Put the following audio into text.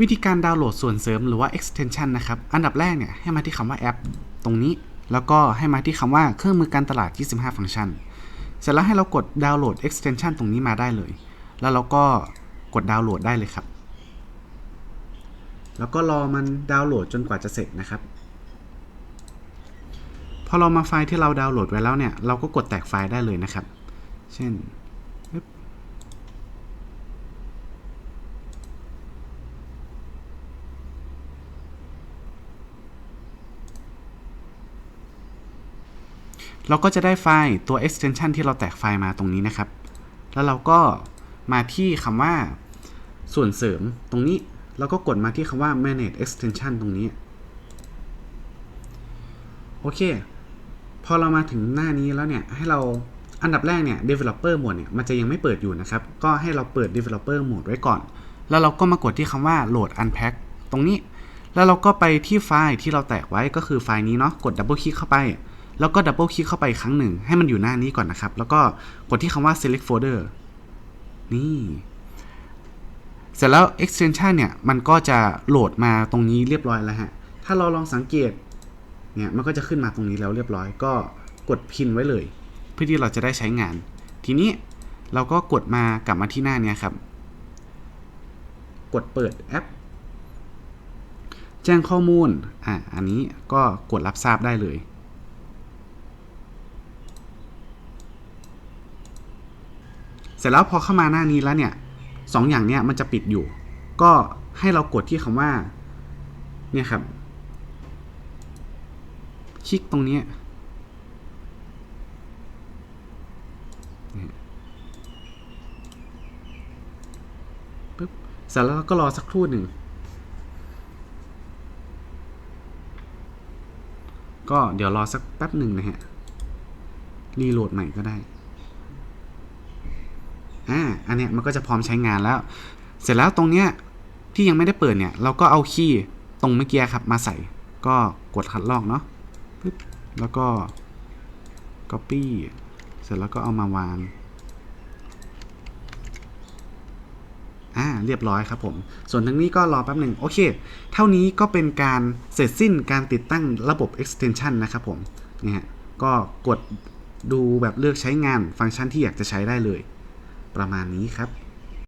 วิธีการดาวน์โหลดส่วนเสริมหรือว่า extension นะครับ อันดับแรกเนี่ยให้มาที่คำว่าแอป ตรงนี้ แล้วก็ให้มาที่คำว่าเครื่องมือการตลาด 25 ฟังก์ชัน เสร็จแล้วให้เรากดดาวน์โหลด extension ตรงนี้มาได้เลย แล้วเราก็กดดาวน์โหลดได้เลยครับ แล้วก็รอมันดาวน์โหลดจนกว่าจะเสร็จนะครับ พอเรามาไฟล์ที่เราดาวน์โหลดไว้แล้วเนี่ย เราก็กดแตกไฟล์ได้เลยนะครับ เช่น เราก็จะได้ไฟล์ตัว extension ที่เราแตกไฟล์มาตรงนี้นะครับ แล้วเราก็มาที่คำว่าส่วนเสริมตรงนี้แล้วก็กดมาที่คำว่า manage extension ตรงนี้ โอเค พอเรามาถึงหน้านี้แล้วเนี่ย ให้เราอันดับแรกเนี่ย developer mode เนี่ย มันจะยังไม่เปิดอยู่นะครับ ก็ให้เราเปิด developer mode ไว้ก่อน แล้วเราก็มากดที่คำว่า load unpack ตรงนี้ แล้วเราก็ไปที่ไฟล์ที่เราแตกไว้ก็คือไฟล์นี้เนาะ กด double click เข้าไป แล้วก็ double click เข้าไปครั้งหนึ่ง ให้มันอยู่หน้านี้ก่อนนะครับ แล้วก็กดที่คำว่า select folder นี่ เสร็จแล้ว extension เนี่ย มันก็จะโหลดมาตรงนี้เรียบร้อยแล้วฮะ ถ้าเราลองสังเกต เนี่ย มันก็จะขึ้นมาตรงนี้แล้วเรียบร้อย ก็กดพินไว้เลย เพื่อที่เราจะได้ใช้งาน ทีนี้เราก็กดมากลับมาที่หน้านี้ครับ กดเปิดแอป แจ้งข้อมูล อะอันนี้ก็กดรับทราบได้เลย เสร็จแล้วพอเข้ามาหน้านี้แล้วเนี่ยสองอย่างเนี้ยมันจะปิดอยู่ ก็ให้เรากดที่คำว่าเนี่ยครับ คลิกตรงนี้ปึ๊บเสร็จแล้วก็รอสักครู่หนึ่ง ก็เดี๋ยวรอสักแป๊บหนึ่งนะฮะ รีโหลดใหม่ก็ได้ อ่าอันเนี้ยมันก็จะพร้อมใช้งานแล้ว เสร็จแล้วตรงเนี้ยที่ยังไม่ได้เปิดเนี่ย เราก็เอาคีย์ตรงเมื่อกี้ครับมาใส่ ก็กดคัดลอกเนาะปึ๊บแล้วก็ copy เสร็จแล้วก็เอามาวางอ่าเรียบร้อยครับผม ส่วนทางนี้ก็รอแป๊บหนึ่งโอเค เท่านี้ก็เป็นการเสร็จสิ้นการติดตั้งระบบ extension นะครับผมนี่ฮะก็กดดูแบบเลือกใช้งานฟังก์ชันที่อยากจะใช้ได้เลย ประมาณนี้ครับ